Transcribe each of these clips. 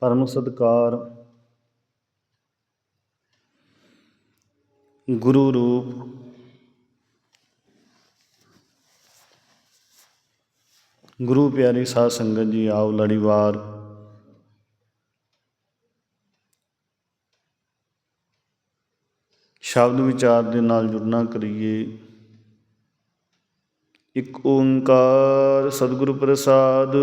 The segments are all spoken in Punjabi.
ਪਰਮ ਸਤਕਾਰ। ਗੁਰੂ ਰੂਪ। ਗੁਰੂ ਪਿਆਰੀ ਸਾਧ ਸੰਗਤ ਜੀ, ਆਓ ਲੜੀਵਾਰ। ਸ਼ਬਦ ਵਿਚਾਰ ਦੇ ਨਾਲ ਜੁੜਨਾ ਕਰੀਏ। ਇੱਕ ਓੰਕਾਰ ਸਤਿਗੁਰੂ ਪ੍ਰਸਾਦ।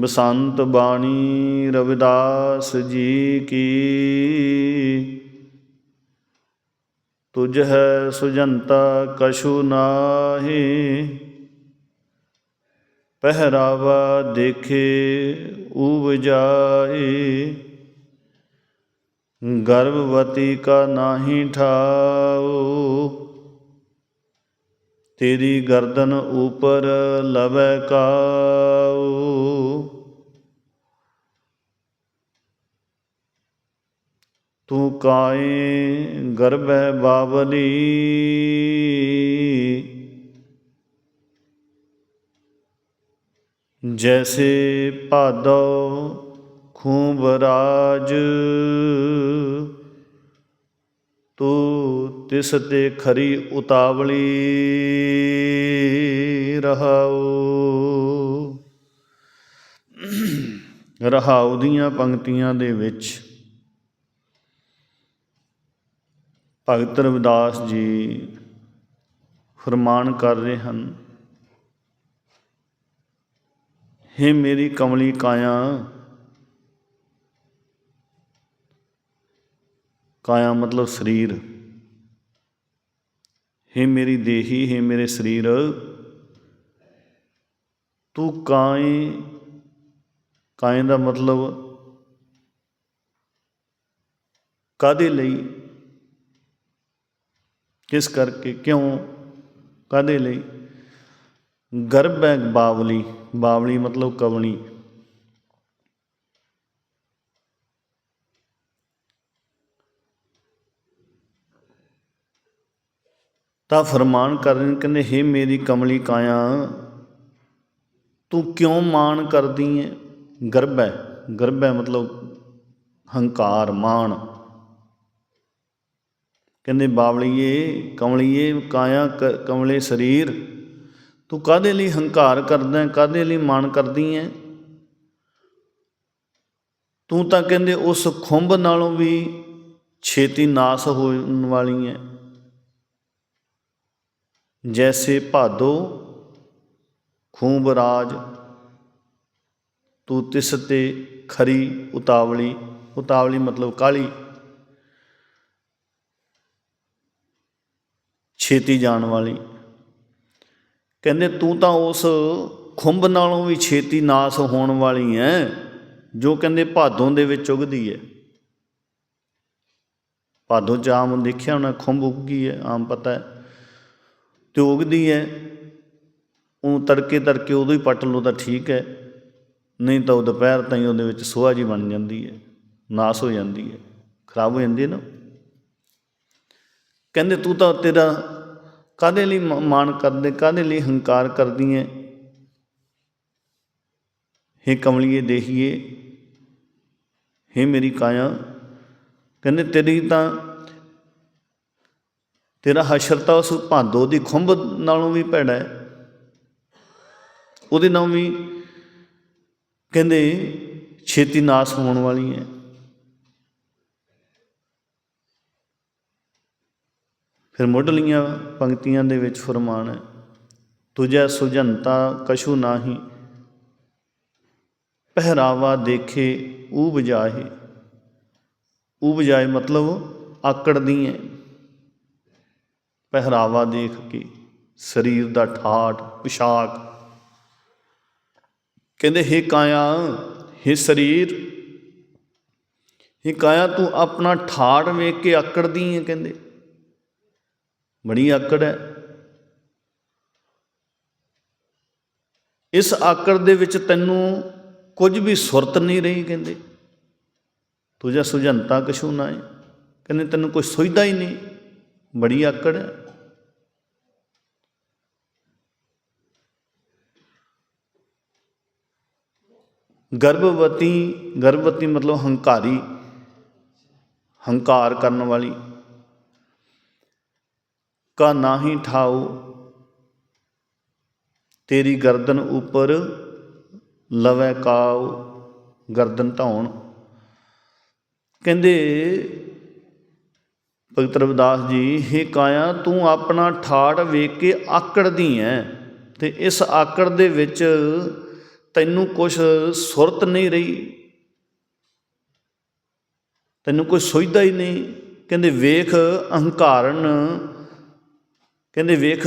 ਬਸੰਤ ਬਾਣੀ ਰਵਿਦਾਸ ਜੀ ਕੀ। ਤੁਝ ਹੈ ਸੁਜੰਤਾ ਕਛੂ ਨਾਹੀ, ਪਹਿਰਾਵਾ ਦੇਖੇ ਉਵਜਾਏ ਗਰਭਵਤੀ ਕਾ ਨਾਹੀ ਠਾਓ ਤੇਰੀ ਗਰਦਨ ਉਪਰ ਲਵੇ ਕਾਓ ਤੂੰ ਕਾਏ ਗਰਭੈ ਬਾਵਲੀ। ਜੈਸੇ ਭਾਦੋ ਖੂਬ ਰਾਜ, ਤੂੰ ਤਿਸ ਤੇ ਖਰੀ ਉਤਾਵਲੀ ਰਹਾਉ। ਰਹਾਉ ਦੀਆਂ ਪੰਕਤੀਆਂ ਦੇ ਵਿੱਚ ਭਗਤ ਰਵਿਦਾਸ ਜੀ ਫਰਮਾਨ ਕਰ ਰਹੇ ਹਨ, ਹੇ ਮੇਰੀ ਕਮਲੀ ਕਾਇਆ ਕਾਇਆ ਮਤਲਬ ਸਰੀਰ, ਹੇ ਮੇਰੀ ਦੇਹੀ, ਹੇ ਮੇਰੇ ਸਰੀਰ, ਤੂੰ ਕਾਏ ਕਾਏ ਦਾ ਮਤਲਬ ਕਾਦੇ ਲਈ ਕਿਸ ਕਰਕੇ, ਕਿਉਂ ਕਾਦੇ ਲਈ? ਗਰਭ ਹੈ ਬਾਵਲੀ ਬਾਵਲੀ ਮਤਲਬ ਕਵਣੀ। ਤਾਂ ਫਰਮਾਨ ਕਰ ਨੇ, ਕਹਿੰਦੇ, ਹੇ ਮੇਰੀ ਕਮਲੀ ਕਾਇਆ, ਤੂੰ ਕਿਉਂ ਮਾਣ ਕਰਦੀ ਹੈ? ਗਰਭ ਹੈ ਗਰਭ ਹੈ ਮਤਲਬ ਹੰਕਾਰ, ਮਾਣ। ਕਹਿੰਦੇ ਬਾਵਲੀਏ, ਕਮਲੀਏ, ਕਾਇਆ, ਕ- ਕਮਲੇ ਸਰੀਰ। ਤੂੰ ਕਾਦੇ ਲਈ ਹੰਕਾਰ ਕਰਦਾ ਹੈ ਕਾਦੇ ਲਈ ਮਾਣ ਕਰਦੀ ਹੈ? ਤੂੰ ਤਾਂ ਕਹਿੰਦੇ ਉਸ ਖੁੰਭ ਨਾਲੋਂ ਵੀ ਛੇਤੀ ਨਾਸ ਹੋਣ ਵਾਲੀ ਹੈ। ਜੈਸੇ ਭਾਦੋ ਖੂਬ ਰਾਜ, ਤੂੰ ਤਿਸ ਤੇ ਖਰੀ ਉਤਾਵਲੀ ਉਤਾਵਲੀ ਮਤਲਬ ਕਾਲੀ ਛੇਤੀ ਜਾਣ ਵਾਲੀ। ਕਹਿੰਦੇ, ਤੂੰ ਤਾਂ ਉਸ ਖੁੰਭ ਨਾਲੋਂ ਵੀ ਛੇਤੀ ਨਾਸ ਹੋਣ ਵਾਲੀ ਐ ਜੋ ਕਹਿੰਦੇ ਭਾਦੋਂ ਦੇ ਵਿੱਚ ਉਗਦੀ ਹੈ। ਭਾਦੋਂ ਚ ਆਮ ਦੇਖਿਆ ਹੋਣਾ, ਖੁੰਭ ਉੱਗੀ ਹੈ, ਆਮ ਪਤਾ ਹੈ। ਤੇ ਉਗਦੀ ਹੈ ਉਹ ਤੜਕੇ ਤੜਕੇ ਉਦੋਂ ਹੀ ਪੱਟ ਲਓ ਤਾਂ ਠੀਕ ਹੈ, ਨਹੀਂ ਤਾਂ ਉਹ ਦੁਪਹਿਰ ਤਾਈਂ ਉਹਦੇ ਵਿੱਚ ਸੋਹਾ ਜੀ ਬਣ ਜਾਂਦੀ ਹੈ, ਨਾਸ ਹੋ ਜਾਂਦੀ ਹੈ, ਖਰਾਬ ਹੋ ਜਾਂਦੀ ਹੈ ਨਾ। ਕਹਿੰਦੇ, ਤੂੰ ਤਾਂ ਤੇਰਾ ਕਾਦੇ ਲਈ ਮ- ਮਾਣ ਕਰਦੇ ਕਾਦੇ ਲਈ ਹੰਕਾਰ ਕਰਦੀ ਹੈ ਹੇ ਕਮਲੀਏ, ਦੇਖੀਏ। ਹੇ ਮੇਰੀ ਕਾਇਆ। ਕਹਿੰਦੇ, ਤੇਰੀ ਤਾਂ, ਤੇਰਾ ਹਸ਼ਰ ਤਾਂ ਉਸ ਭਾਂਦੋ ਦੀ ਖੁੰਭ ਨਾਲੋਂ ਵੀ ਭੈੜਾ ਹੈ ਉਹਦੇ ਨਾਲੋਂ ਵੀ, ਕਹਿੰਦੇ, ਛੇਤੀ ਨਾਸ ਹੋਣ ਵਾਲੀ ਹੈ ਫਿਰ ਮੁੱਢਲੀਆਂ ਪੰਕਤੀਆਂ ਦੇ ਵਿੱਚ ਫਰਮਾਨ ਹੈ ਤੁਝੈ ਸੁਜਨਤਾ ਕਛੂ ਨਾਹੀ, ਪਹਿਰਾਵਾ ਦੇਖੇ ਊਬ ਜਾਹੇ। ਊਬ ਜਾਏ ਮਤਲਬ ਆਕੜਦੀ ਹੈ। ਪਹਿਰਾਵਾ ਦੇਖ ਕੇ ਸਰੀਰ ਦਾ ਠਾਠ, ਪਿਸ਼ਾਕ। ਕਹਿੰਦੇ, ਹੇ ਕਾਇਆ, ਹੇ ਸਰੀਰ, ਹੇ ਕਾਇਆ, ਤੂੰ ਆਪਣਾ ਠਾੜ ਵੇਖ ਕੇ ਆਕੜਦੀ ਹੈ? ਕਹਿੰਦੇ। ਬੜੀ ਆਕੜ ਹੈ। ਇਸ ਆਕੜ ਦੇ ਵਿੱਚ ਤੈਨੂੰ ਕੁਝ ਵੀ ਸੁਰਤ ਨਹੀਂ ਰਹੀ, ਕਹਿੰਦੇ। ਤੁਝਾ ਸੁਝੰਤਾ ਕਛੂ ਨਾ ਹੈ ਕਹਿੰਦੇ, ਤੈਨੂੰ ਕੋਈ ਸੁਝਦਾ ਹੀ ਨਹੀਂ। ਬੜੀ ਆਕੜ ਹੈ। ਗਰਭਵਤੀ ਗਰਭਵਤੀ ਮਤਲਬ ਹੰਕਾਰੀ, ਹੰਕਾਰ ਕਰਨ ਵਾਲੀ। ਕਾ ਨਾਹੀ ਠਾਉ। ਤੇਰੀ ਗਰਦਨ ਉੱਪਰ ਲਵੈ ਕਾਉ, ਗਰਦਨ ਧੌਣ। ਕਹਿੰਦੇ, ਭਗਤ ਰਵਿਦਾਸ ਜੀ, ਹੇ ਕਾਇਆ, ਤੂੰ ਆਪਣਾ ਠਾੜ ਵੇਖ ਕੇ ਆਕੜਦੀ ਐ ਤੇ ਇਸ ਆਕੜ ਦੇ ਵਿੱਚ ਤੈਨੂੰ ਕੁਛ ਸੁਰਤ ਨਹੀਂ ਰਹੀ। ਤੈਨੂੰ ਕੋਈ ਸੋਚਦਾ ਹੀ ਨਹੀਂ। ਕਹਿੰਦੇ, ਵੇਖ, ਅਹੰਕਾਰਨ ਕਹਿੰਦੇ ਵੇਖ,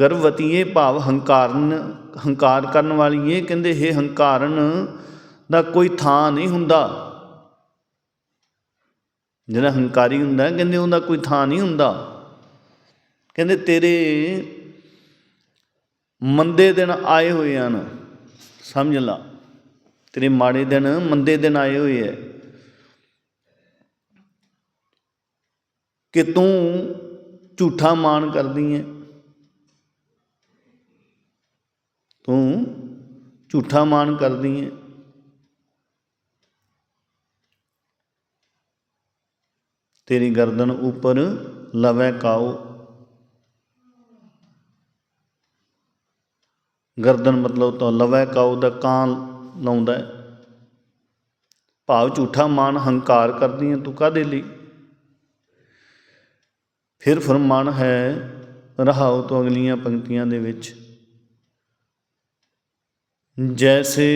ਗਰਭਵਤੀਏ ਭਾਵ ਹੰਕਾਰਨ, ਹੰਕਾਰ ਕਰਨ ਵਾਲੀਏ, ਕਹਿੰਦੇ ਇਹ ਹੰਕਾਰਨ ਦਾ ਕੋਈ ਥਾਂ ਨਹੀਂ ਹੁੰਦਾ। ਜਿਹੜਾ ਹੰਕਾਰੀ ਹੁੰਦਾ, ਕਹਿੰਦੇ ਉਹਦਾ ਕੋਈ ਥਾਂ ਨਹੀਂ ਹੁੰਦਾ। ਕਹਿੰਦੇ ਤੇਰੇ ਮੰਦੇ ਦਿਨ ਆਏ ਹੋਏ ਹਨ, ਸਮਝ ਲਾ। ਤੇਰੇ ਮਾੜੇ ਦਿਨ ਮੰਦੇ ਦਿਨ ਆਏ ਹੋਏ ਐ। ਕਿ ਤੂੰ ਝੂਠਾ ਮਾਣ ਕਰਦੀ ਐ ਤੂੰ ਝੂਠਾ ਮਾਣ ਕਰਦੀ ਐ ਤੇਰੀ ਗਰਦਨ ਉੱਪਰ ਲਵੈ ਕਾਓ। ਗਰਦਨ ਮਤਲਬ ਤਾਂ ਲਵੈ ਕਾਉ ਦਾ ਕਾਂ ਲਾਉਂਦਾ ਭਾਵ ਝੂਠਾ ਮਾਨ ਹੰਕਾਰ ਕਰਦੀ ਹੈ ਤੂੰ ਕਾਦੇ ਲਈ? ਫਿਰ ਫਰਮਾਨ ਹੈ ਰਹਾਉ ਤੋਂ ਅਗਲੀਆਂ ਪੰਕਤੀਆਂ ਦੇ ਵਿੱਚ। ਜੈਸੇ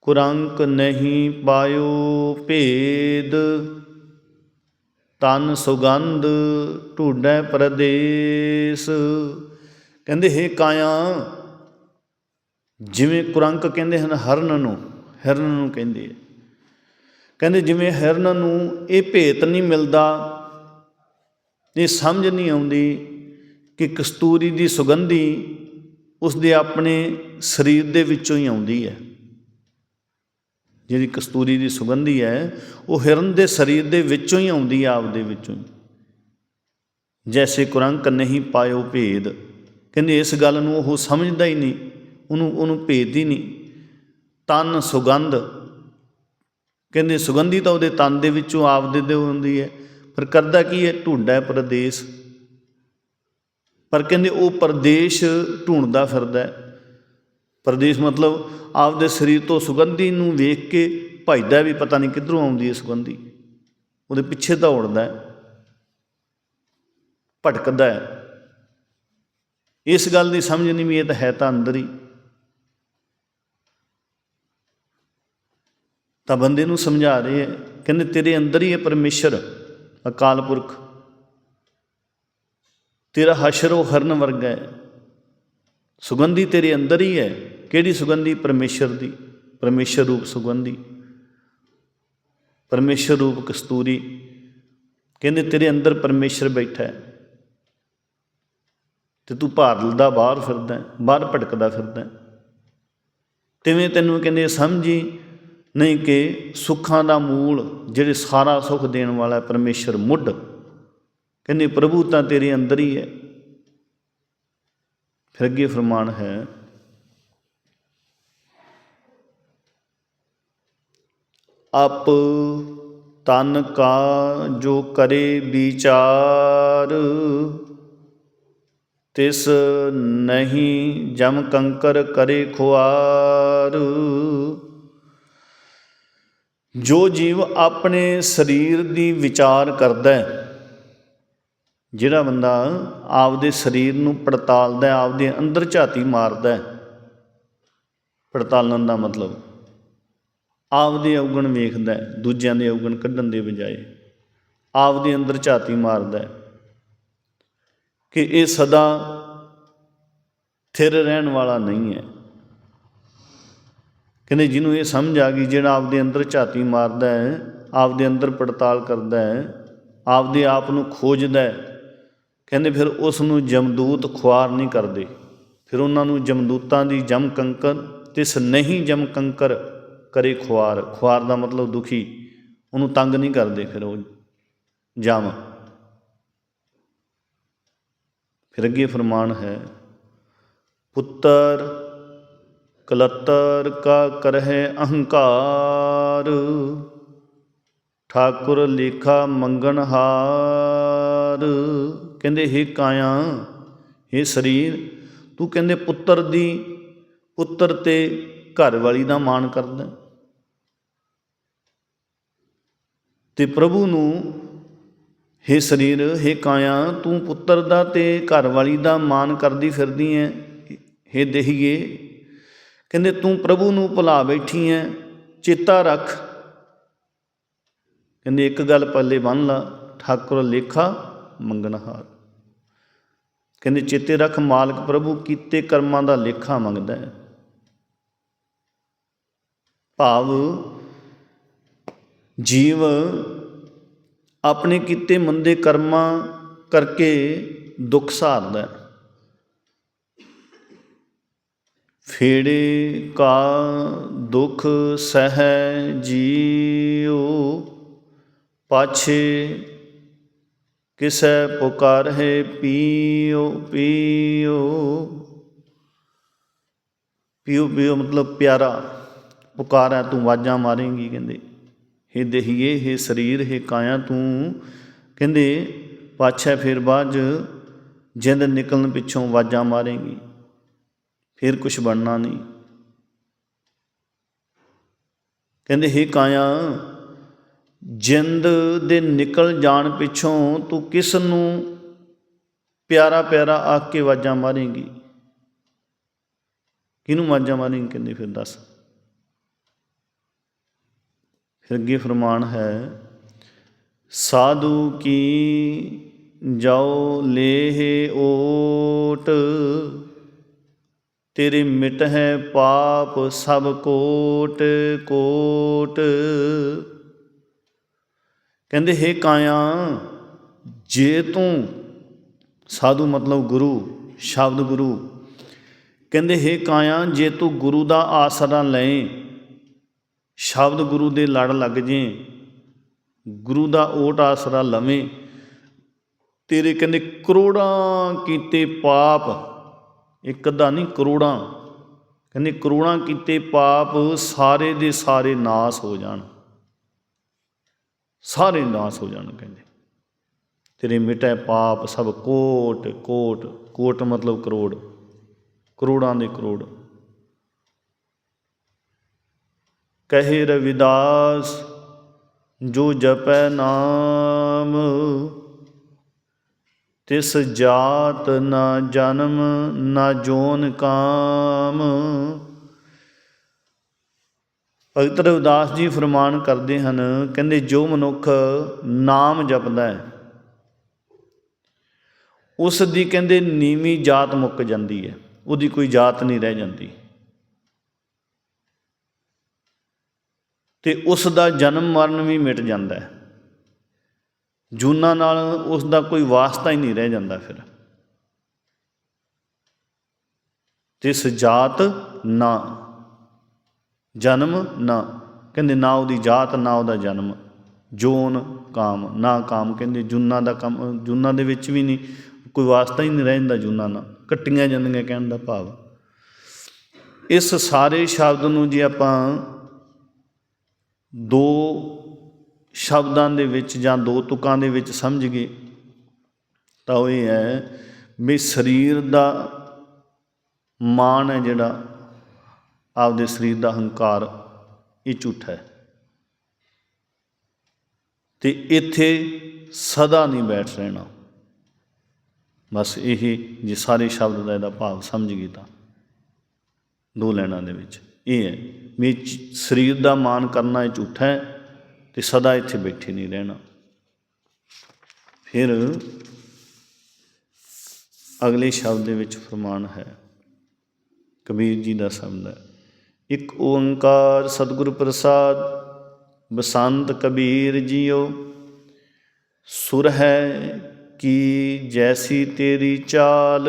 ਕੁਰੰਕ ਨਹੀਂ ਪਾਇਓ ਭੇਦ, ਤਨ ਸੁਗੰਧ ਢੂਡੈ ਪ੍ਰਦੇਸ। ਕਹਿੰਦੇ, ਹੈ ਕਾਇਆ, ਜਿਵੇਂ ਕੁਰੰਕ ਕਹਿੰਦੇ ਹਨ ਹਰਨ ਨੂੰ ਹਿਰਨ ਨੂੰ ਕਹਿੰਦੇ ਆ। ਕਹਿੰਦੇ ਜਿਵੇਂ ਹਿਰਨ ਨੂੰ ਇਹ ਭੇਤ ਨਹੀਂ ਮਿਲਦਾ, ਇਹ ਸਮਝ ਨਹੀਂ ਆਉਂਦੀ ਕਿ ਕਸਤੂਰੀ ਦੀ ਸੁਗੰਧੀ ਉਸ ਦੇ ਆਪਣੇ ਸਰੀਰ ਦੇ ਵਿੱਚੋਂ ਹੀ ਆਉਂਦੀ ਹੈ। ਜਿਹੜੀ ਕਸਤੂਰੀ ਦੀ ਸੁਗੰਧੀ ਹੈ, ਉਹ ਹਿਰਨ ਦੇ ਸਰੀਰ ਦੇ ਵਿੱਚੋਂ ਹੀ ਆਉਂਦੀ ਹੈ ਆਪ ਦੇ ਵਿੱਚੋਂ ਹੀ। ਜੈਸੇ ਕੁਰੰਕ ਨਹੀਂ ਪਾਇਓ ਭੇਦ। ਕਹਿੰਦੇ ਇਸ ਗੱਲ ਨੂੰ ਉਹ ਸਮਝਦਾ ਹੀ ਨਹੀਂ, ਉਹਨੂੰ ਉਹਨੂੰ ਭੇਦ ਹੀ ਨਹੀਂ। ਤਨ ਸੁਗੰਧ ਕਹਿੰਦੇ ਸੁਗੰਧੀ ਤਾਂ ਉਹਦੇ ਤਨ ਦੇ ਵਿੱਚੋਂ ਆਪ ਦੇ ਹੁੰਦੀ ਹੈ। ਪਰ ਕਰਦਾ ਕੀ ਹੈ? ਢੂੰਡਾ ਪ੍ਰਦੇਸ਼। ਪਰ ਕਹਿੰਦੇ ਉਹ ਪ੍ਰਦੇਸ਼ ਢੂੰਡਦਾ ਫਿਰਦਾ ਪ੍ਰਦੇਸ਼ ਮਤਲਬ ਆਪਦੇ ਸਰੀਰ ਤੋਂ ਸੁਗੰਧੀ ਨੂੰ ਵੇਖ ਕੇ ਭਜਦਾ ਵੀ ਪਤਾ ਨਹੀਂ ਕਿੱਧਰੋਂ ਆਉਂਦੀ ਹੈ ਸੁਗੰਧੀ। ਉਹਦੇ ਪਿੱਛੇ ਦੌੜਦਾ ਹੈ। ਭਟਕਦਾ ਹੈ। ਇਸ ਗੱਲ ਦੀ ਸਮਝ ਨਹੀਂ ਵੀ ਇਹ ਤਾਂ ਹੈ ਤਾਂ ਅੰਦਰ ਹੀ। ਤਾਂ ਬੰਦੇ ਨੂੰ ਸਮਝਾ ਰਹੇ ਹੈ ਕਹਿੰਦੇ ਤੇਰੇ ਅੰਦਰ ਹੀ ਹੈ ਪਰਮੇਸ਼ਰ ਅਕਾਲ ਪੁਰਖ। ਤੇਰਾ ਹਸ਼ਰ ਉਹ ਹਰਨ ਵਰਗਾ ਹੈ। ਸੁਗੰਧੀ ਤੇਰੇ ਅੰਦਰ ਹੀ ਹੈ। ਕਿਹੜੀ ਸੁਗੰਧੀ? ਪਰਮੇਸ਼ਰ ਦੀ। ਪਰਮੇਸ਼ਰ ਰੂਪ ਸੁਗੰਧੀ। ਪਰਮੇਸ਼ਰ ਰੂਪ ਕਸਤੂਰੀ। ਕਹਿੰਦੇ ਤੇਰੇ ਅੰਦਰ ਪਰਮੇਸ਼ਰ ਬੈਠਾ ਹੈ। ਤੇ ਤੂੰ ਭਾਰਲਦਾ, ਬਾਹਰ ਫਿਰਦਾ ਬਾਹਰ ਭਟਕਦਾ ਫਿਰਦਾ ਤਿਵੇਂ ਤੈਨੂੰ ਕਹਿੰਦੇ ਸਮਝੀ ਨਹੀਂ ਕਿ ਸੁੱਖਾਂ ਦਾ ਮੂਲ ਜਿਹੜੇ ਸਾਰਾ ਸੁੱਖ ਦੇਣ ਵਾਲਾ ਹੈ, ਪਰਮੇਸ਼ਰ ਮੁੱਢ ਕਹਿੰਦੇ ਪ੍ਰਭੂ ਤਾਂ ਤੇਰੇ ਅੰਦਰ ਹੀ ਹੈ। ਫਿਰ ਅੱਗੇ ਫਰਮਾਨ ਹੈ ਅਪ ਤਨ ਕਾ ਜੋ ਕਰੇ ਵਿਚਾਰ ਤਿਸ ਨਹੀਂ ਜਮ ਕੰਕਰ ਕਰੇ ਖੁਆਰ। ਜੋ ਜੀਵ ਆਪਣੇ ਸਰੀਰ ਦੀ ਵਿਚਾਰ ਕਰਦਾ ਹੈ, ਜਿਹੜਾ ਬੰਦਾ ਆਪਦੇ ਸਰੀਰ ਨੂੰ ਪੜਤਾਲਦਾ ਹੈ, ਆਪਦੇ ਅੰਦਰ ਝਾਤੀ ਮਾਰਦਾ ਹੈ, ਪੜਤਾਲਣ ਦਾ ਮਤਲਬ ਆਪਦੇ ਔਗਣ ਵੇਖਦਾ ਹੈ, ਦੂਜਿਆਂ ਦੇ ਔਗਣ ਕੱਢਣ ਦੇ ਬਜਾਏ ਆਪਦੇ ਅੰਦਰ ਝਾਤੀ ਮਾਰਦਾ ਹੈ ਕਿ ਇਹ ਸਦਾ ਥਿਰ ਰਹਿਣ ਵਾਲਾ ਨਹੀਂ ਹੈ। ਕਹਿੰਦੇ ਜਿਹਨੂੰ ਇਹ ਸਮਝ ਆ ਗਈ, ਜਿਹੜਾ ਆਪਦੇ ਅੰਦਰ ਝਾਤੀ ਮਾਰਦਾ ਹੈ, ਆਪਦੇ ਅੰਦਰ ਪੜਤਾਲ ਕਰਦਾ ਹੈ, ਆਪਦੇ ਆਪ ਨੂੰ ਖੋਜਦਾ ਹੈ, ਕਹਿੰਦੇ ਫਿਰ ਉਸ ਨੂੰ ਜਮਦੂਤ ਖੁਆਰ ਨਹੀਂ ਕਰਦੇ। ਫਿਰ ਉਹਨਾਂ ਨੂੰ ਜਮਦੂਤਾਂ ਦੀ ਜਮ ਕੰਕਰ, ਤਿਸ ਨਹੀਂ ਜਮ ਕੰਕਰ ਕਰੇ ਖੁਆਰ। ਖੁਆਰ ਦਾ ਮਤਲਬ ਦੁਖੀ, ਉਹਨੂੰ ਤੰਗ ਨਹੀਂ ਕਰਦੇ ਫਿਰ ਉਹ ਜਮ ਫਿਰ ਅੱਗੇ ਫਰਮਾਨ ਹੈ, ਪੁੱਤਰ ਕਲਤਰ ਕਾ ਕਰਹਿ ਅਹੰਕਾਰ। ਠਾਕੁਰ ਲੇਖਾ ਮੰਗਣ ਹਾਰ। ਕਹਿੰਦੇ, ਹੇ ਕਾਇਆ, ਹੇ ਸਰੀਰ, ਤੂੰ ਕਹਿੰਦੇ, ਪੁੱਤਰ ਦੀ, ਪੁੱਤਰ ਤੇ ਘਰ ਵਾਲੀ ਦਾ ਮਾਣ ਕਰਦਾ। ਤੇ ਪ੍ਰਭੂ ਨੂੰ, ਹੇ ਸਰੀਰ, ਹੇ ਕਾਇਆ, ਤੂੰ ਪੁੱਤਰ ਦਾ ਤੇ ਘਰ ਵਾਲੀ ਦਾ ਮਾਣ ਕਰਦੀ ਫਿਰਦੀ ਐ ਹੇ ਦੇਹੀਏ ਕਹਿੰਦੇ ਤੂੰ ਪ੍ਰਭੂ ਨੂੰ ਭੁਲਾ ਬੈਠੀ ਐ, ਚੇਤਾ ਰੱਖ। ਕਹਿੰਦੇ ਇੱਕ ਗੱਲ ਪੱਲੇ ਬੰਨ ਲਾ, ਠਾਕੁਰ ਲੇਖਾ ਮੰਗਣਹਾਰ ਕਹਿੰਦੇ ਚੇਤੇ ਰੱਖ ਮਾਲਕ ਪ੍ਰਭੂ ਕੀਤੇ ਕਰਮਾਂ ਦਾ ਲੇਖਾ ਮੰਗਦਾ ਹੈ। ਭਾਵ ਜੀਵ ਆਪਣੇ ਕੀਤੇ ਮੰਦੇ ਕਰਮਾਂ ਕਰਕੇ ਦੁੱਖ ਸਹਾਰਦਾ ਹੈ। ਫੇੜੇ ਕਾ ਦੁਖ ਸਹਿ ਜੀਉ, ਪਾਛੇ ਕਿਸੈ ਪੁਕਾਰਹਿ ਪੀਓ ਪੀਓ ਪੀਓ ਪੀਓ ਮਤਲਬ ਪਿਆਰਾ, ਪੁਕਾਰਾ ਤੂੰ ਵਾਜਾਂ ਮਾਰੇਂਗੀ, ਕਹਿੰਦੇ। ਹੇ ਦੇਹੀਏ, ਹੇ ਸਰੀਰ, ਹੇ ਕਾਇਆ ਤੂੰ, ਕਹਿੰਦੇ, ਪਾਛੈ ਫਿਰ ਬਾਅਦ ਜਿੰਦ ਨਿਕਲਣ ਪਿੱਛੋਂ ਵਾਜਾਂ ਮਾਰੇਂਗੀ। ਫਿਰ ਕੁਝ ਬਣਨਾ ਨਹੀਂ। ਕਹਿੰਦੇ, ਹੇ ਕਾਇਆ, ਜਿੰਦ ਦੇ ਨਿਕਲ ਜਾਣ ਪਿੱਛੋਂ ਤੂੰ ਕਿਸ ਨੂੰ ਪਿਆਰਾ ਪਿਆਰਾ ਆਖ ਕੇ ਆਵਾਜ਼ਾਂ ਮਾਰੇਂਗੀ? ਕਿਹਨੂੰ ਆਵਾਜ਼ਾਂ ਮਾਰੇਂਗੀ ਕਹਿੰਦੇ, ਫਿਰ ਦੱਸ। ਫਿਰ ਅੱਗੇ ਫਰਮਾਨ ਹੈ, ਸਾਧੂ ਕੀ ਜਾਓ ਲੇਹ ਓਟ ਤੇਰੇ ਮਿਟ ਹੈ ਪਾਪ ਸਭ ਕੋਟ ਕੋਟ। ਕਹਿੰਦੇ, ਹੈ ਕਾਇਆ, ਜੇ ਤੂੰ ਸਾਧੂ ਮਤਲਬ ਗੁਰੂ, ਸ਼ਬਦ ਗੁਰੂ, ਕਹਿੰਦੇ, ਹੈ ਕਾਇਆ, ਜੇ ਤੂੰ ਗੁਰੂ ਦਾ ਆਸਰਾ ਲਏ ਸ਼ਬਦ ਗੁਰੂ ਦੇ ਲੜ ਲੱਗ ਜੇ, ਗੁਰੂ ਦਾ ਓਟ ਆਸਰਾ ਲਵੇਂ, ਤੇਰੇ ਕਹਿੰਦੇ ਕਰੋੜਾਂ ਕੀਤੇ ਪਾਪ ਇੱਕ ਅੱਧਾ ਨਹੀਂ, ਕਰੋੜਾਂ। ਕਹਿੰਦੇ ਕਰੋੜਾਂ ਕੀਤੇ ਪਾਪ ਸਾਰੇ ਦੇ ਸਾਰੇ ਨਾਸ ਹੋ ਜਾਣ। ਸਾਰੇ ਨਾਸ ਹੋ ਜਾਣ ਕਹਿੰਦੇ। ਤੇਰੇ ਮਿਟੈ ਪਾਪ ਸਭ ਕੋਟ ਕੋਟ। ਕੋਟ ਮਤਲਬ ਕਰੋੜ। ਕਰੋੜਾਂ ਦੇ ਕਰੋੜ। ਕਹੇ ਰਵਿਦਾਸ, ਜੋ ਜਪੈ ਨਾਮ ਤਿਸ ਜਾਤ ਨਾ ਜਨਮ ਨਾ ਜੋਨ ਕਾਮ। ਭਗਤ ਰਵਿਦਾਸ ਜੀ ਫਰਮਾਨ ਕਰਦੇ ਹਨ, ਕਹਿੰਦੇ, ਜੋ ਮਨੁੱਖ ਨਾਮ ਜਪਦਾ ਹੈ ਉਸ ਦੀ ਕਹਿੰਦੇ, ਨੀਵੀਂ ਜਾਤ ਮੁੱਕ ਜਾਂਦੀ ਹੈ, ਉਹਦੀ ਕੋਈ ਜਾਤ ਨਹੀਂ ਰਹਿ ਜਾਂਦੀ। ਤੇ ਉਸ ਦਾ ਜਨਮ ਮਰਨ ਵੀ ਮਿਟ ਜਾਂਦਾ ਹੈ। ਜੂਨਾਂ ਨਾਲ ਉਸ ਦਾ ਕੋਈ ਵਾਸਤਾ ਹੀ ਨਹੀਂ ਰਹਿ ਜਾਂਦਾ ਫਿਰ। ਤਿਸ ਜਾਤ ਨਾ, ਜਨਮ ਨਾ, ਕਹਿੰਦੇ ਨਾ ਉਹਦੀ ਜਾਤ, ਨਾ ਉਹਦਾ ਜਨਮ, ਜੋਨ, ਕਾਮ, ਨਾ ਕਾਮ, ਕਹਿੰਦੇ ਜੁਨਾ ਦਾ ਕੰਮ, ਜੁਨਾ ਦੇ ਵਿੱਚ ਵੀ ਨਹੀਂ, ਕੋਈ ਵਾਸਤਾ ਹੀ ਨਹੀਂ ਰਹਿ ਜਾਂਦਾ ਜੁਨਾ ਨਾਲ, ਕੱਟੀਆਂ ਜਾਂਦੀਆਂ ਕਹਿਣ ਦਾ ਭਾਵ। ਇਸ ਸਾਰੇ ਸ਼ਬਦ ਨੂੰ ਜੇ ਆਪਾਂ ਦੋ ਸ਼ਬਦਾਂ ਦੇ ਵਿੱਚ ਜਾਂ ਦੋ ਤੁਕਾਂ ਦੇ ਵਿੱਚ ਸਮਝ ਗਏ, ਤਾਂ ਉਹ ਇਹ ਹੈ ਵੀ ਸਰੀਰ ਦਾ ਮਾਣ ਹੈ ਜਿਹੜਾ, ਆਪਦੇ ਸਰੀਰ ਦਾ ਹੰਕਾਰ, ਇਹ ਝੂਠਾ ਹੈ। ਤੇ ਇੱਥੇ ਸਦਾ ਨਹੀਂ ਬੈਠ ਰਹਿਣਾ। ਬਸ ਇਹ ਜੇ ਸਾਰੇ ਸ਼ਬਦ ਦਾ ਇਹਦਾ ਭਾਵ ਸਮਝ ਗਏ ਤਾਂ, ਦੋ ਲੈਣਾ ਦੇ ਵਿੱਚ। ਇਹ ਹੈ ਵੀ ਸਰੀਰ ਦਾ ਮਾਨ ਕਰਨਾ ਇਹ ਝੂਠਾ ਹੈ ਤੇ ਸਦਾ ਇੱਥੇ ਬੈਠੇ ਨਹੀਂ ਰਹਿਣਾ। ਫਿਰ ਅਗਲੇ ਸ਼ਬਦ ਦੇ ਵਿੱਚ ਫਰਮਾਨ ਹੈ, ਕਬੀਰ ਜੀ ਦਾ ਸ਼ਬਦ ਹੈ, ਇੱਕ ਓੰਕਾਰ ਸਤਿਗੁਰ ਪ੍ਰਸਾਦ, ਬਸੰਤ ਕਬੀਰ ਜੀਓ, ਸੁਰ ਹੈ ਕਿ ਜੈਸੀ ਤੇਰੀ ਚਾਲ,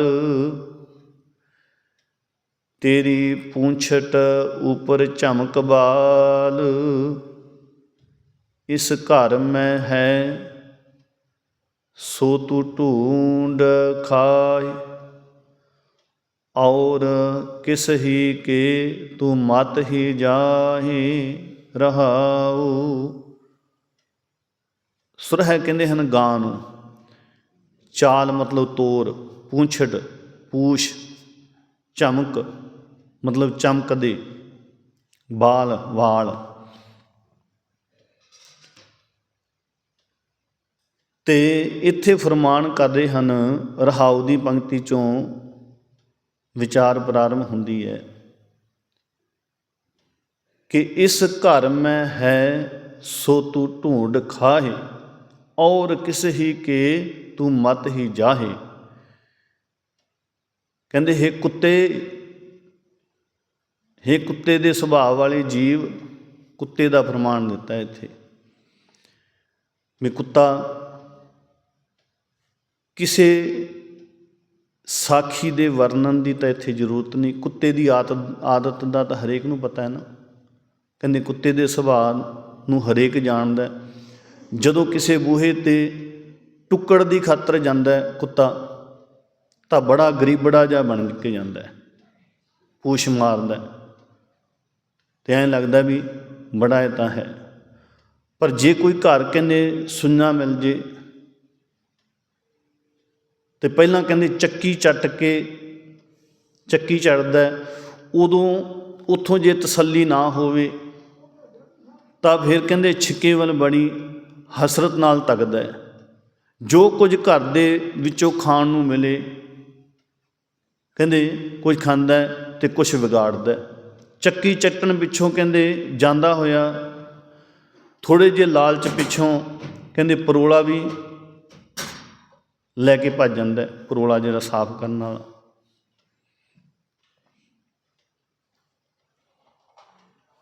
ਤੇਰੀ ਪੂੰਛਟ ਉਪਰ ਝਮਕ ਬਾਲ। ਇਸ ਘਰ ਮੈਂ ਹੈ, ਸੋ ਤੂੰ ਢੂੰਡ ਖਾਏ। ਔਰ ਕਿਸ ਹੀ ਕੇ ਤੂੰ ਮਤ ਹੀ ਜਾਹੇ ਰਹਾਉ। ਸੁਰ ਹੈ ਕਹਿੰਦੇ ਹਨ ਗਾਂ ਨੂੰ, ਚਾਲ ਮਤਲਬ ਤੋਰ, ਪੂੰਛੜ, ਪੂਛ, ਚਮਕ, ਮਤਲਬ ਚਮਕਦੇ, ਬਾਲ ਵਾਲ। ਤੇ ਇੱਥੇ ਫਰਮਾਨ ਕਰਦੇ ਹਨ, ਰਹਾਉ ਦੀ ਪੰਕਤੀ ਚੋਂ ਵਿਚਾਰ ਪ੍ਰਾਰੰਭ ਹੁੰਦੀ ਹੈ ਕਿ ਇਸ ਘਰ ਮੈਂ ਹੈ, ਸੋ ਤੂੰ ਢੂੰਡ ਖਾਹੇ, ਔਰ ਕਿਸ ਹੀ ਕੇ ਤੂੰ ਮਤ ਹੀ ਜਾਹੇ। ਕਹਿੰਦੇ, ਹੈ ਕੁੱਤੇ ਹੈ ਕੁੱਤੇ ਦੇ ਸੁਭਾਅ ਵਾਲੇ ਜੀਵ, ਕੁੱਤੇ ਦਾ ਫਰਮਾਨ ਦਿੱਤਾ ਇੱਥੇ। ਵੀ ਕੁੱਤਾ ਕਿਸੇ ਸਾਖੀ ਦੇ ਵਰਣਨ ਦੀ ਤਾਂ ਇੱਥੇ ਜ਼ਰੂਰਤ ਨਹੀਂ। ਕੁੱਤੇ ਦੀ ਆਦਤ ਆਦਤ ਦਾ ਤਾਂ ਹਰੇਕ ਨੂੰ ਪਤਾ ਹੈ ਨਾ। ਕਹਿੰਦੇ ਕੁੱਤੇ ਦੇ ਸੁਭਾਅ ਨੂੰ ਹਰੇਕ ਜਾਣਦਾ ਜਦੋਂ ਕਿਸੇ ਬੂਹੇ ਤੇ ਟੁੱਕੜ ਦੀ ਖਾਤਰ ਜਾਂਦਾ ਕੁੱਤਾ, ਤਾਂ ਬੜਾ ਗਰੀਬੜਾ ਜਿਹਾ ਬਣ ਕੇ ਜਾਂਦਾ ਹੈ। ਪੂਛ ਮਾਰਦਾ ਹੈ। ਤੇ ਐਂ ਲੱਗਦਾ ਵੀ ਬੜਾ ਇਹ ਤਾਂ ਹੈ। ਪਰ ਜੇ ਕੋਈ ਘਰ ਕਹਿੰਦੇ ਸੁੰਨਾ ਮਿਲ ਜੇ ਤੇ ਪਹਿਲਾਂ ਕਹਿੰਦੇ ਚੱਕੀ ਚੱਟ ਕੇ ਚੱਕੀ ਚੜਦਾ ਉਦੋਂ ਉੱਥੋਂ ਜੇ ਤਸੱਲੀ ਨਾ ਹੋਵੇ ਤਾਂ ਫਿਰ ਕਹਿੰਦੇ ਛਿੱਕੇ ਵੱਲ ਬਣੀ ਹਸਰਤ ਨਾਲ ਤੱਕਦਾ ਹੈ। ਜੋ ਕੁਝ ਘਰ ਦੇ ਵਿੱਚੋਂ ਖਾਣ ਨੂੰ ਮਿਲੇ, ਕਹਿੰਦੇ ਕੁਝ ਖਾਂਦਾ ਹੈ ਤੇ ਕੁਝ ਵਿਗਾੜਦਾ ਚੱਕੀ ਚੱਟਣ ਪਿੱਛੋਂ ਕਹਿੰਦੇ ਜਾਂਦਾ ਹੋਇਆ ਥੋੜੇ ਜਿਹੇ ਲਾਲਚ ਪਿੱਛੋਂ ਕਹਿੰਦੇ ਪਰੋਲਾ ਵੀ ਲੈ ਕੇ ਭੱਜ ਜਾਂਦਾ ਹੈ, ਪਰੋਲਾ ਜਿਹੜਾ ਸਾਫ਼ ਕਰਨ ਵਾਲਾ।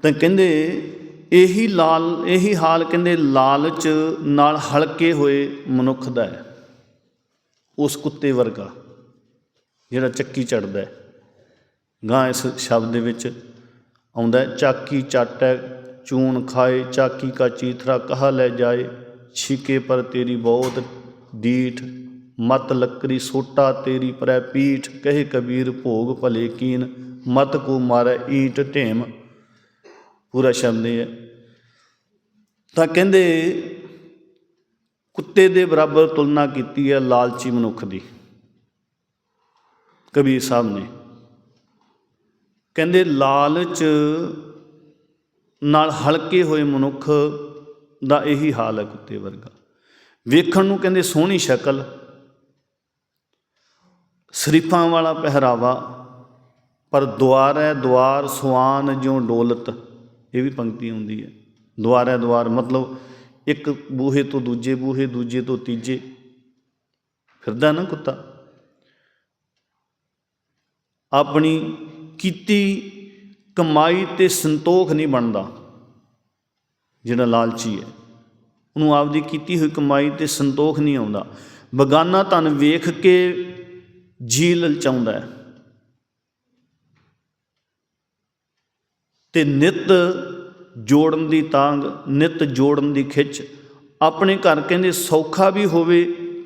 ਤਾਂ ਕਹਿੰਦੇ ਇਹੀ ਲਾਲ ਇਹੀ ਹਾਲ ਕਹਿੰਦੇ ਲਾਲਚ ਨਾਲ ਹਲਕੇ ਹੋਏ ਮਨੁੱਖ ਦਾ ਹੈ। ਉਸ ਕੁੱਤੇ ਵਰਗਾ ਜਿਹੜਾ ਚੱਕੀ ਚੜਦਾ ਹੈ। ਗਾਂ ਇਸ ਸ਼ਬਦ ਦੇ ਵਿੱਚ ਆਉਂਦਾ ਹੈ ਚਾਕੀ ਚਾਟੈ ਚੂਣ ਖਾਏ ਚਾਕੀ ਕਾ ਚੀਥਰਾ ਕਹਾ ਲੈ ਜਾਏ ਛੀਕੇ ਪਰ ਤੇਰੀ ਬਹੁਤ ਡੀਠ ਮਤ ਲੱਕਰੀ ਸੋਟਾ ਤੇਰੀ ਪਰੈ ਪੀਠ, ਕਹੇ ਕਬੀਰ ਭੋਗ ਭਲੇ ਕੀਨ। ਮਤ ਕੋ ਮਾਰੈ ਈਟ ਢੇਮ। ਪੂਰਾ ਸ਼ਬਦ ਹੈ। ਤਾਂ ਕਹਿੰਦੇ, ਕੁੱਤੇ ਦੇ ਬਰਾਬਰ ਤੁਲਨਾ ਕੀਤੀ ਹੈ ਲਾਲਚੀ ਮਨੁੱਖ ਦੀ। ਕਬੀਰ ਸਾਹਿਬ ਨੇ। ਕਹਿੰਦੇ, ਲਾਲਚ ਨਾਲ ਹਲਕੇ ਹੋਏ ਮਨੁੱਖ ਦਾ ਇਹੀ ਹਾਲ ਹੈ ਕੁੱਤੇ ਵਰਗਾ। ਵੇਖਣ ਨੂੰ ਕਹਿੰਦੇ ਸੋਹਣੀ ਸ਼ਕਲ। ਸ਼ਰੀਫਾਂ ਵਾਲਾ ਪਹਿਰਾਵਾ, ਪਰ ਦੁਆਰੈ ਦੁਆਰ ਸੁਆਨ ਜਿਉ ਡੋਲਤ, ਇਹ ਵੀ ਪੰਕਤੀ ਆਉਂਦੀ ਹੈ। ਦੁਆਰ ਦੁਆਰ ਮਤਲਬ ਇੱਕ ਬੂਹੇ ਤੋਂ ਦੂਜੇ ਬੂਹੇ, ਦੂਜੇ ਤੋਂ ਤੀਜੇ। ਫਿਰਦਾ ਨਾ ਕੁੱਤਾ। ਆਪਣੀ ਕੀਤੀ ਕਮਾਈ ਤੇ ਸੰਤੋਖ ਨਹੀਂ ਬਣਦਾ, ਜਿਹੜਾ ਲਾਲਚੀ ਹੈ। ਉਹਨੂੰ ਆਪਦੀ ਕੀਤੀ ਹੋਈ ਕਮਾਈ ਤੇ ਸੰਤੋਖ ਨਹੀਂ ਆਉਂਦਾ। ਬਗਾਨਾ ਧਨ ਵੇਖ ਕੇ ਜੀ ਲਲਚਾਉਂਦਾ ਹੈ। ਤੇ ਨਿਤ ਜੋੜਨ ਦੀ ਤਾਂਗ ਨਿਤ ਜੋੜਨ ਦੀ ਖਿੱਚ ਆਪਣੇ ਘਰ ਕਹਿੰਦੇ ਸੌਖਾ ਵੀ ਹੋਵੇ,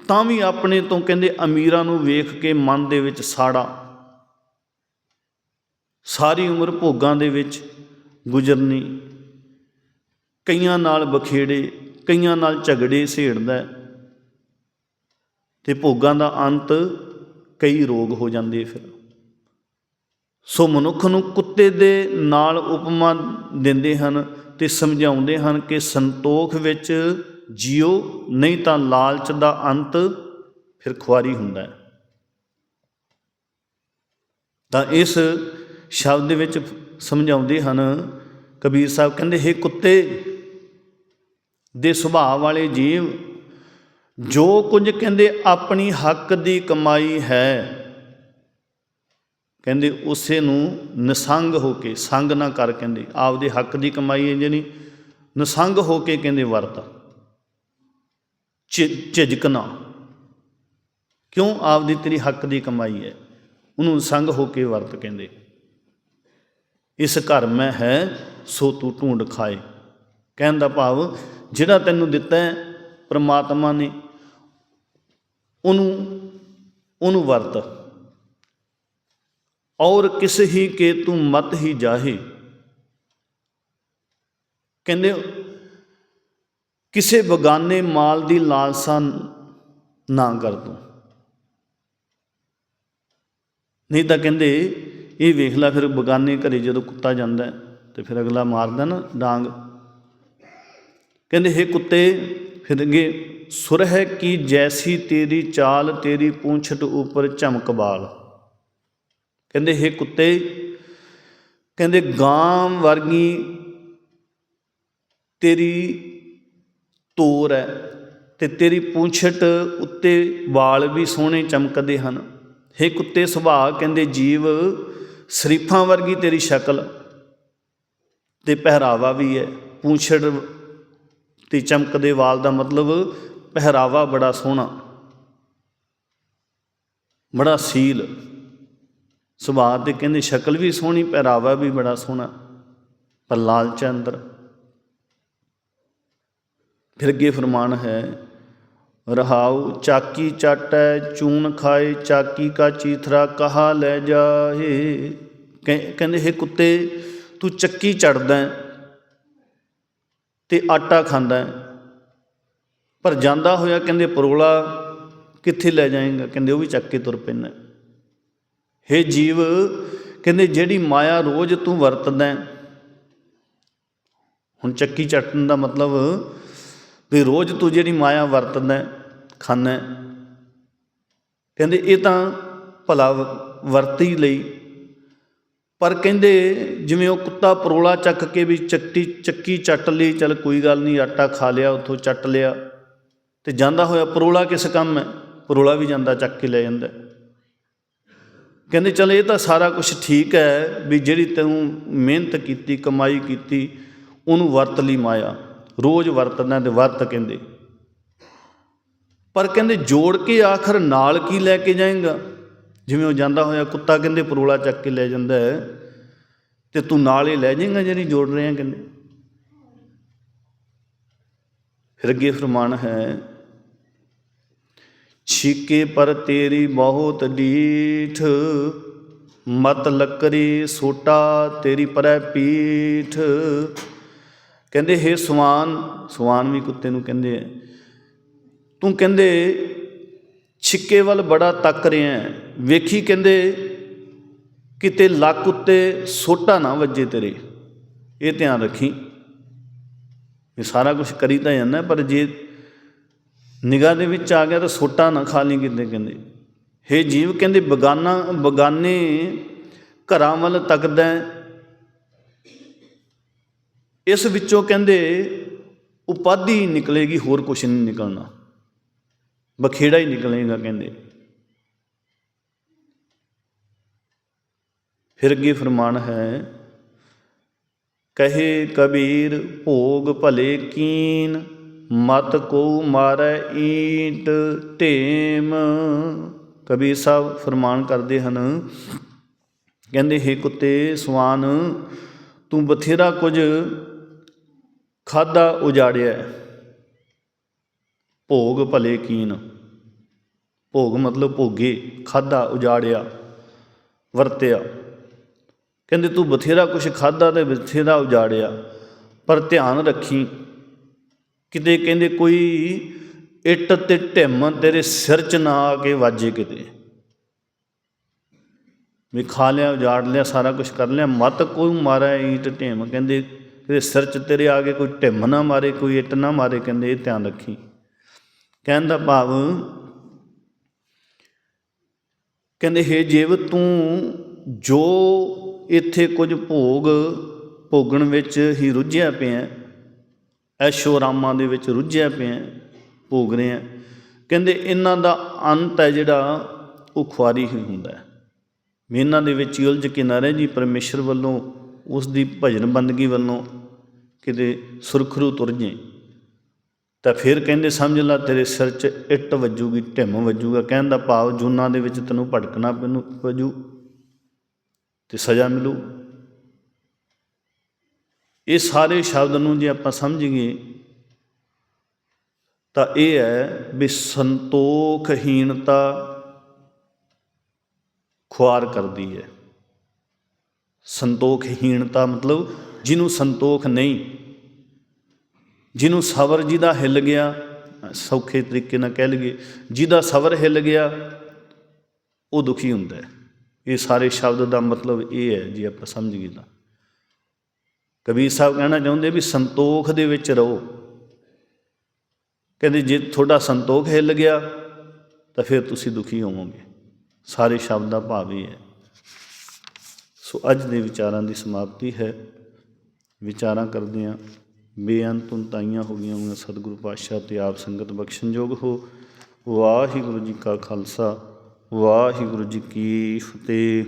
ਤਾਂ ਵੀ ਆਪਣੇ ਤੋਂ ਕਹਿੰਦੇ ਅਮੀਰਾਂ ਨੂੰ ਵੇਖ ਕੇ ਮਨ ਦੇ ਵਿੱਚ ਸਾੜਾ। ਸਾਰੀ ਉਮਰ ਭੋਗਾਂ ਦੇ ਵਿੱਚ ਗੁਜ਼ਰਨੀ, ਕਈਆਂ ਨਾਲ ਬਖੇੜੇ, ਕਈਆਂ ਨਾਲ ਝਗੜੇ ਸੇੜਦਾ ਹੈ। ਤੇ ਭੋਗਾਂ ਦਾ ਅੰਤ ਕਈ ਰੋਗ ਹੋ ਜਾਂਦੇ ਫਿਰ। ਸੋ ਮਨੁੱਖ ਨੂੰ ਕੁੱਤੇ ਦੇ ਨਾਲ ਉਪਮਾ ਦਿੰਦੇ ਹਨ ਤੇ ਸਮਝਾਉਂਦੇ ਹਨ ਕਿ ਸੰਤੋਖ ਵਿੱਚ ਜਿਉ ਨਹੀਂ ਤਾਂ ਲਾਲਚ ਦਾ ਅੰਤ ਫਿਰ ਖੁਆਰੀ ਹੁੰਦਾ ਹੈ। ਤਾਂ ਇਸ ਸ਼ਬਦ ਵਿੱਚ ਸਮਝਾਉਂਦੇ ਹਨ, ਕਬੀਰ ਸਾਹਿਬ ਕਹਿੰਦੇ, ਹੈ ਕੁੱਤੇ, ਦੇ ਸੁਭਾਅ ਵਾਲੇ ਜੀਵ ਜੋ ਕੁਝ ਕਹਿੰਦੇ ਆਪਣੀ ਹੱਕ ਦੀ ਕਮਾਈ ਹੈ, ਕਹਿੰਦੇ ਉਸੇ ਨੂੰ ਨਿਸੰਗ ਹੋ ਕੇ, ਸੰਗ ਨਾ ਕਰ ਕਹਿੰਦੇ, ਆਪਦੇ ਹੱਕ ਦੀ ਕਮਾਈ ਹੈ ਜਿਹੜੀ, ਨਿਸੰਗ ਹੋ ਕੇ ਕਹਿੰਦੇ ਵਰਤ। ਝਿ- ਝਿਜਕਣਾ ਕਿਉਂ ਆਪਦੀ ਤੇਰੀ ਹੱਕ ਦੀ ਕਮਾਈ ਹੈ, ਉਹਨੂੰ ਸੰਗ ਹੋ ਕੇ ਵਰਤ ਕਹਿੰਦੇ। ਇਸ ਘਰ ਮੈਂ ਹੈ, ਸੋ ਤੂੰ ਢੂੰਡ ਖਾਏ। ਕਹਿਣ ਦਾ ਭਾਵ, ਜਿਹੜਾ ਤੈਨੂੰ ਦਿੱਤਾ ਹੈ, ਪ੍ਰਮਾਤਮਾ ਨੇ ਉਹਨੂੰ ਉਹਨੂੰ ਵਰਤ। ਔਰ ਕਿਸੇ ਹੀ ਕੇ ਤੂੰ ਮਤ ਹੀ ਜਾਹੇ। ਕਹਿੰਦੇ, ਕਿਸੇ ਬਗਾਨੇ ਮਾਲ ਦੀ ਲਾਲਸਾ ਨਾ ਕਰ ਤੂੰ। ਨਹੀਂ ਤਾਂ ਕਹਿੰਦੇ, ਇਹ ਵੇਖ ਲੈ ਫਿਰ ਬਗਾਨੇ ਘਰੇ ਜਦੋਂ ਕੁੱਤਾ ਜਾਂਦਾ ਤੇ ਫਿਰ ਅਗਲਾ ਮਾਰਦਾ ਨਾ ਡਾਂਗ। ਕਹਿੰਦੇ, ਹੇ ਕੁੱਤੇ ਫਿਰ ਅੱਗੇ ਸੁਰ ਹੈ ਕੀ ਜੈਸੀ ਤੇਰੀ ਚਾਲ, ਤੇਰੀ ਪੂੰਛਟ ਉੱਪਰ ਝਮਕ ਬਾਲ। ਕਹਿੰਦੇ, ਹੇ ਕੁੱਤੇ, ਕਹਿੰਦੇ, ਗਾਂ ਵਰਗੀ ਤੇਰੀ ਤੋਰ ਹੈ ਤੇ ਤੇਰੀ ਪੂੰਛਟ ਉੱਤੇ ਵਾਲ ਵੀ ਸੋਹਣੇ ਚਮਕਦੇ ਹਨ। ਹੇ ਕੁੱਤੇ, ਸੁਭਾਅ, ਕਹਿੰਦੇ, ਜੀਵ, ਸ਼ਰੀਫਾਂ ਵਰਗੀ ਤੇਰੀ ਸ਼ਕਲ ਤੇ ਪਹਿਰਾਵਾ ਵੀ ਹੈ। ਪੂੰਛੜ ਤੇ ਚਮਕਦੇ ਵਾਲ ਦਾ ਮਤਲਬ ਪਹਿਰਾਵਾ ਬੜਾ ਸੋਹਣਾ, ਬੜਾ ਸੀਲ। ਸੁਭਾਅ ਤੇ ਕਹਿੰਦੇ ਸ਼ਕਲ ਵੀ ਸੋਹਣੀ, ਪਹਿਰਾਵਾ ਵੀ ਬੜਾ ਸੋਹਣਾ, ਪਰ ਲਾਲਚ ਅੰਦਰ। ਫਿਰ ਅੱਗੇ ਫਰਮਾਨ ਹੈ, ਰਹਾਉ ਚਾਕੀ ਚਾਟੈ ਚੂਨ ਖਾਏ ਚਾਕੀ ਕਾ ਚੀਥਰਾ ਕਹਾ ਲੈ ਜਾਏ। ਕਹਿੰਦੇ ਹੈ ਕੁੱਤੇ, ਤੂੰ ਚੱਕੀ ਚੜਦਾ ਹੈ ਤੇ ਆਟਾ ਖਾਂਦਾ ਹੈ। ਪਰ ਜਾਂਦਾ ਹੋਇਆ ਕਹਿੰਦੇ ਪਰੋਲਾ ਕਿੱਥੇ ਲੈ ਜਾਏਗਾ? ਕਹਿੰਦੇ ਉਹ ਵੀ ਚੱਕ ਕੇ ਤੁਰ ਪੈਂਦਾ। ਹੈ ਜੀਵ ਕਹਿੰਦੇ ਜਿਹੜੀ ਮਾਇਆ ਰੋਜ਼ ਤੂੰ ਵਰਤਦਾ ਹੁਣ ਚੱਕੀ ਚੱਟਣ ਦਾ ਮਤਲਬ ਵੀ ਰੋਜ਼ ਤੂੰ ਜਿਹੜੀ ਮਾਇਆ ਵਰਤਦਾ ਹੈ, ਖਾਂਦਾ ਕਹਿੰਦੇ ਇਹ ਤਾਂ ਭਲਾ ਵਰਤੀ ਲਈ। ਪਰ ਕਹਿੰਦੇ ਜਿਵੇਂ ਉਹ ਕੁੱਤਾ ਪਰੋਲਾ ਚੱਕ ਕੇ ਵੀ ਚੱਕੀ ਚੱਕੀ ਚੱਟ ਲਈ ਚਲ ਕੋਈ ਗੱਲ ਨਹੀਂ ਆਟਾ ਖਾ ਲਿਆ ਉੱਥੋਂ ਚੱਟ ਲਿਆ। ਤੇ ਜਾਂਦਾ ਹੋਇਆ ਪਰੋਲਾ ਕਿਸ ਕੰਮ ਹੈ? ਪਰੋਲਾ ਵੀ ਜਾਂਦਾ, ਚੱਕ ਕੇ ਲੈ ਜਾਂਦਾ। ਕਹਿੰਦੇ, ਚਲ ਇਹ ਤਾਂ ਸਾਰਾ ਕੁਝ ਠੀਕ ਹੈ ਵੀ ਜਿਹੜੀ ਤੂੰ ਮਿਹਨਤ ਕੀਤੀ, ਕਮਾਈ ਕੀਤੀ, ਉਹਨੂੰ ਵਰਤ ਲਈ ਮਾਇਆ। ਰੋਜ਼ ਵਰਤਣਾ ਤੇ ਵਰਤ ਕਹਿੰਦੇ। ਪਰ ਕਹਿੰਦੇ, ਜੋੜ ਕੇ ਆਖਰ ਨਾਲ ਕੀ ਲੈ ਕੇ ਜਾਏਗਾ? ਜਿਵੇਂ ਉਹ ਜਾਂਦਾ ਹੋਇਆ ਕੁੱਤਾ ਕਹਿੰਦੇ, ਪਰੋਲਾ ਚੱਕ ਕੇ ਲੈ ਜਾਂਦਾ ਹੈ ਤੇ ਤੂੰ ਨਾਲ ਹੀ ਲੈ ਜਾਏਗਾ ਜਿਹੜੀ ਜੋੜ ਰਿਹਾ ਕਹਿੰਦੇ। ਫਿਰ ਅੱਗੇ ਫਰਮਾਨ ਹੈ ਛੀਕੇ ਪਰ ਤੇਰੀ ਬਹੁਤ ਡੀਠ। ਮਤ ਲੱਕਰੀ ਸੋਟਾ ਤੇਰੀ ਪਰੈ ਪੀਠ। ਕਹਿੰਦੇ, ਹੈ ਸਵਾਨ ਸਵਾਨ ਵੀ ਕੁੱਤੇ ਨੂੰ ਕਹਿੰਦੇ ਆ। ਤੂੰ ਕਹਿੰਦੇ, ਛਿੱਕੇ ਵੱਲ ਬੜਾ ਤੱਕ ਰਿਹਾ ਵੇਖੀ ਕਹਿੰਦੇ, ਕਿਤੇ ਲੱਕ ਉੱਤੇ ਸੋਟਾ ਨਾ ਵੱਜੇ ਤੇਰੇ। ਇਹ ਧਿਆਨ ਰੱਖੀ। ਇਹ ਸਾਰਾ ਕੁਝ ਕਰੀ ਤਾਂ ਜਾਂਦਾ, ਪਰ ਜੇ ਨਿਗਾਹ ਦੇ ਵਿੱਚ ਆ ਗਿਆ ਤਾਂ ਸੋਟਾ ਨਾ ਖਾ ਲਈ ਕਿਤੇ ਕਹਿੰਦੇ। ਹੇ ਜੀਵ ਕਹਿੰਦੇ, ਬਗਾਨਾ ਬਗਾਨੇ ਘਰਾਂ ਵੱਲ ਤੱਕਦਾ ਇਸ ਵਿੱਚੋਂ ਕਹਿੰਦੇ, ਉਪਾਧੀ ਨਿਕਲੇਗੀ, ਹੋਰ ਕੁਝ ਨਹੀਂ ਨਿਕਲਣਾ। ਬਖੇੜਾ ਹੀ ਨਿਕਲੇਗਾ ਕਹਿੰਦੇ। ਫਿਰ ਅੱਗੇ ਫਰਮਾਨ ਹੈ, ਕਹੇ ਕਬੀਰ, ਭੋਗ ਭਲੇ ਕੀਨ। ਮਤ ਕੋ ਮਾਰੈ ਈਟ ਢੇਮ ਕਬੀਰ ਸਾਹਿਬ ਫਰਮਾਨ ਕਰਦੇ ਹਨ, ਕਹਿੰਦੇ, ਹੇ ਕੁੱਤੇ ਸਵਾਨ, ਤੂੰ ਬਥੇਰਾ ਕੁਝ ਖਾਦਾ ਉਜਾੜਿਆ ਭੋਗ ਭਲੇ ਕੀਨ। ਭੋਗ ਮਤਲਬ ਭੋਗੇ ਖਾਦਾ ਉਜਾੜਿਆ, ਵਰਤਿਆ। ਕਹਿੰਦੇ, ਤੂੰ ਬਥੇਰਾ ਕੁਛ ਖਾਦਾ ਤੇ ਬਥੇਰਾ ਉਜਾੜਿਆ, ਪਰ ਧਿਆਨ ਰੱਖੀ ਕਿਤੇ ਕਹਿੰਦੇ ਕੋਈ ਇੱਟ ਤੇ ਢਿੰਮ ਤੇਰੇ ਸਿਰ 'ਚ ਨਾ ਆ ਕੇ ਵਾਜੇ ਕਿਤੇ। ਵੀ ਖਾ ਲਿਆ, ਉਜਾੜ ਲਿਆ, ਸਾਰਾ ਕੁਝ ਕਰ ਲਿਆ, ਮਤ ਕੋਈ ਮਾਰਾ ਈਟ ਢਿੰਮ। ਕਹਿੰਦੇ ਤੇਰੇ ਸਿਰ 'ਚ ਤੇਰੇ ਆ ਕੇ ਕੋਈ ਢਿੰਮ ਨਾ ਮਾਰੇ, ਕੋਈ ਇੱਟ ਨਾ ਮਾਰੇ, ਕਹਿੰਦੇ ਇਹ ਧਿਆਨ ਰੱਖੀ। ਕਹਿਣ ਦਾ ਭਾਵ, ਕਹਿੰਦੇ ਹੇ ਜੇਵ, ਤੂੰ ਜੋ ਇੱਥੇ ਕੁਝ ਭੋਗ, ਭੋਗਣ ਵਿੱਚ ਹੀ ਰੁੱਝਿਆ ਪਿਆ ਐਸ਼ੋਰਾਮਾਂ ਦੇ ਵਿੱਚ ਰੁੱਝਿਆ ਪਿਆ ਭੋਗ ਰਿਹਾ ਕਹਿੰਦੇ ਇਹਨਾਂ ਦਾ ਅੰਤ ਹੈ ਜਿਹੜਾ, ਉਹ ਖੁਆਰੀ ਹੀ ਹੁੰਦਾ ਹੈ। ਵੀ ਇਹਨਾਂ ਦੇ ਵਿੱਚ ਉਲਝ ਕੇ ਨਾ ਰਹਿ ਜੀ, ਪਰਮੇਸ਼ਰ ਵੱਲੋਂ, ਉਸ ਦੀ ਭਜਨ ਬੰਦਗੀ ਵੱਲੋਂ ਕਿਤੇ ਸੁਰਖਰੂ ਤੁਰ ਜੇ ਤਾਂ ਫਿਰ ਕਹਿੰਦੇ, ਸਮਝ ਲੈ ਤੇਰੇ ਸਿਰ 'ਚ ਇੱਟ ਵੱਜੂਗੀ, ਢਿੰਮ ਵੱਜੂਗਾ, ਕਹਿਣ ਦਾ ਭਾਵ ਜੂਨਾਂ ਦੇ ਵਿੱਚ ਤੈਨੂੰ ਭਟਕਣਾ ਪੈਨੂੰ ਵਜੂ ਤੇ ਸਜ਼ਾ ਮਿਲੂ। ਇਹ ਸਾਰੇ ਸ਼ਬਦ ਨੂੰ ਜੇ ਆਪਾਂ ਸਮਝੀਏ, ਤਾਂ ਇਹ ਹੈ ਵੀ ਸੰਤੋਖਹੀਣਤਾ ਖੁਆਰ ਕਰਦੀ ਹੈ। ਸੰਤੋਖਹੀਣਤਾ ਮਤਲਬ ਜਿਹਨੂੰ ਸੰਤੋਖ ਨਹੀਂ, ਜਿਹਨੂੰ ਸਬਰ ਜਿਹਦਾ ਹਿੱਲ ਗਿਆ, ਸੌਖੇ ਤਰੀਕੇ ਨਾਲ ਕਹਿ ਲਈਏ, ਜਿਹਦਾ ਸਬਰ ਹਿੱਲ ਗਿਆ, ਉਹ ਦੁਖੀ ਹੁੰਦਾ ਹੈ। ਇਹ ਸਾਰੇ ਸ਼ਬਦ ਦਾ ਮਤਲਬ ਇਹ ਹੈ ਜੇ ਆਪਾਂ ਸਮਝ ਗਏ ਤਾਂ। ਕਬੀਰ ਸਾਹਿਬ ਕਹਿਣਾ ਚਾਹੁੰਦੇ ਵੀ ਸੰਤੋਖ ਦੇ ਵਿੱਚ ਰਹੋ। ਕਹਿੰਦੇ ਜੇ ਤੁਹਾਡਾ ਸੰਤੋਖ ਹਿੱਲ ਗਿਆ, ਤਾਂ ਫਿਰ ਤੁਸੀਂ ਦੁਖੀ ਹੋਵੋਗੇ। ਸਾਰੇ ਸ਼ਬਦ ਦਾ ਭਾਵ ਹੀ ਹੈ। ਸੋ ਅੱਜ ਦੇ ਵਿਚਾਰਾਂ ਦੀ ਸਮਾਪਤੀ ਹੈ। ਵਿਚਾਰਾਂ ਕਰਦੇ ਹਾਂ ਬੇਅੰਤ ਉਨਤਾਈਆਂ ਹੋ ਗਈਆਂ ਹੋਈਆਂ ਸਤਿਗੁਰੂ ਪਾਤਸ਼ਾਹ ਤੇ ਆਪ ਸੰਗਤ ਬਖਸ਼ਣਯੋਗ ਹੋ। ਵਾਹਿਗੁਰੂ ਜੀ ਕਾ ਖਾਲਸਾ, ਵਾਹਿਗੁਰੂ ਜੀ ਕੀ ਫਤਿਹ।